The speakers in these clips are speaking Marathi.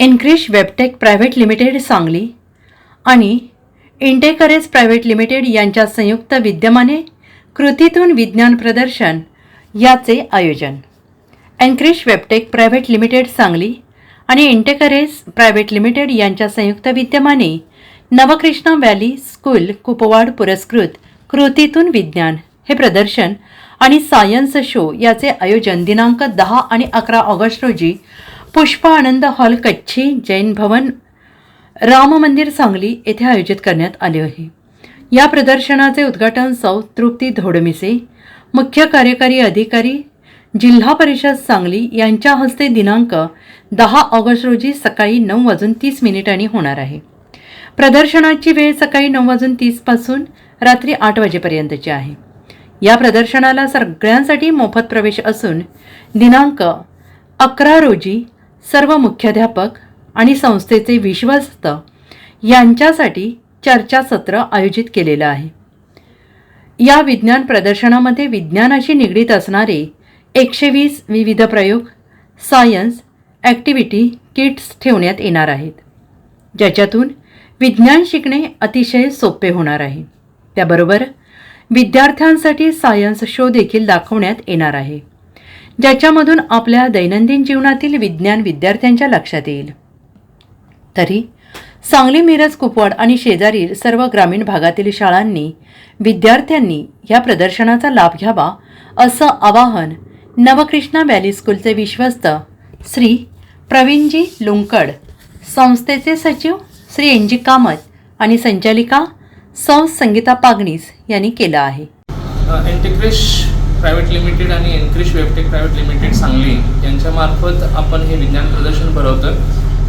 एनक्रिश वेबटेक प्रायव्हेट लिमिटेड सांगली आणि इंटेकरेज प्रायव्हेट लिमिटेड यांच्या संयुक्त विद्यमाने कृतीतून विज्ञान प्रदर्शन याचे आयोजन. एनक्रिश वेबटेक प्रायव्हेट लिमिटेड सांगली आणि इंटेकरेज प्रायव्हेट लिमिटेड यांच्या संयुक्त विद्यमाने नवकृष्णा व्हॅली स्कूल कुपवाड पुरस्कृत कृतीतून विज्ञान हे प्रदर्शन आणि सायन्स शो याचे आयोजन दिनांक दहा आणि अकरा ऑगस्ट रोजी पुष्पा आनंद हॉल कच्छी जैन भवन राम मंदिर सांगली येथे आयोजित करण्यात आले आहे. या प्रदर्शनाचे उद्घाटन सौ तृप्ती धोडमिसे मुख्य कार्यकारी अधिकारी जिल्हा परिषद सांगली यांच्या हस्ते दिनांक दहा ऑगस्ट रोजी सकाळी नऊ वाजून तीस मिनिटांनी होणार आहे. प्रदर्शनाची वेळ सकाळी नऊ वाजून तीसपासून रात्री आठ वाजेपर्यंतची आहे. या प्रदर्शनाला सगळ्यांसाठी मोफत प्रवेश असून दिनांक अकरा रोजी सर्व मुख्याध्यापक आणि संस्थेचे विश्वस्त यांच्यासाठी चर्चासत्र आयोजित केलेलं आहे. या विज्ञान प्रदर्शनामध्ये विज्ञानाशी निगडीत असणारे एकशे वीस विविध प्रयोग सायन्स ॲक्टिव्हिटी किट्स ठेवण्यात येणार आहेत. ज्याच्यातून विज्ञान शिकणे अतिशय सोपे होणार आहे. त्याबरोबर विद्यार्थ्यांसाठी सायन्स शो देखील दाखवण्यात येणार आहे. ज्याच्यामधून आपल्या दैनंदिन जीवनातील विज्ञान विद्यार्थ्यांच्या लक्षात येईल. तरी सांगली मिरज कुपवाड आणि शेजारील सर्व ग्रामीण भागातील शाळांनी विद्यार्थ्यांनी या प्रदर्शनाचा लाभ घ्यावा असं आवाहन नवकृष्णा व्हॅली स्कूलचे विश्वस्त श्री प्रवीणजी लुंकड संस्थेचे सचिव श्री एन जी कामत आणि संचालिका सौ संगीता पागणीस यांनी केलं आहे. इंटिग्रेश प्रायव्हेट लिमिटेड आणि एनक्रिश वेबटेक प्रायव्हेट लिमिटेड सांगली यांच्यामार्फत आपण हे विज्ञान प्रदर्शन भरवतं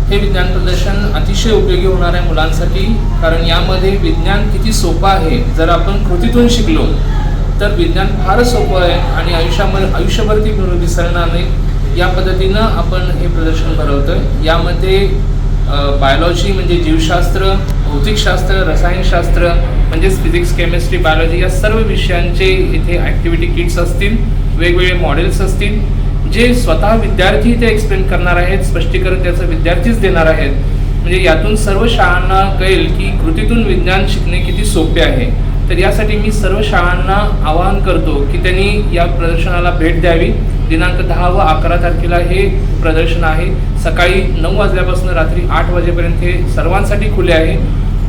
हे विज्ञान प्रदर्शन अतिशय उपयोगी होणार आहे मुलांसाठी कारण यामध्ये विज्ञान किती सोपं आहे जर आपण कृतीतून शिकलो तर विज्ञान फारच सोपं आहे आणि आयुष्यामध्ये आयुष्यभर ती विसरणार नाही. या पद्धतीनं आपण हे प्रदर्शन भरवतं यामध्ये बायोलॉजी म्हणजे जीवशास्त्र भौतिकशास्त्र रसायनशास्त्र म्हणजेच फिजिक्स केमिस्ट्री बायोलॉजी या सर्व विषयांचे इथे ॲक्टिव्हिटी किट्स असतील वेगवेगळे मॉडेल्स असतील जे स्वतः विद्यार्थी ते एक्सप्लेन करणार आहेत स्पष्टीकरण त्याचं विद्यार्थीच देणार आहेत. म्हणजे यातून सर्व शाळांना कळेल की कृतीतून विज्ञान शिकणे किती सोपे आहे. तर यासाठी मी सर्व शाळांना आवाहन करतो की त्यांनी या प्रदर्शनाला भेट द्यावी. दिनांक दहा व अकरा तारखेला हे प्रदर्शन आहे. सकाळी नऊ वाजल्यापासून रात्री आठ वाजेपर्यंत हे सर्वांसाठी खुले आहे.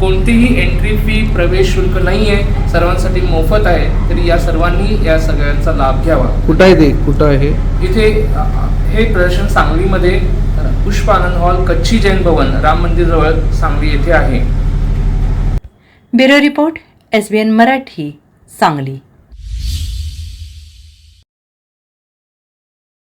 कोणतीही एंट्री फी प्रवेश शुल्क नाही आहे सर्वांसाठी मोफत आहे. तरी या सर्वांनी या सगळ्यांचा लाभ घ्यावा. कुठं आहे ते? कुठं आहे इथे हे प्रदर्शन सांगलीमध्ये पुष्प आनंद हॉल कच्छी जैन भवन राम मंदिर जवळ सांगली येथे आहे. Bureau report S B N Marathi Sangli.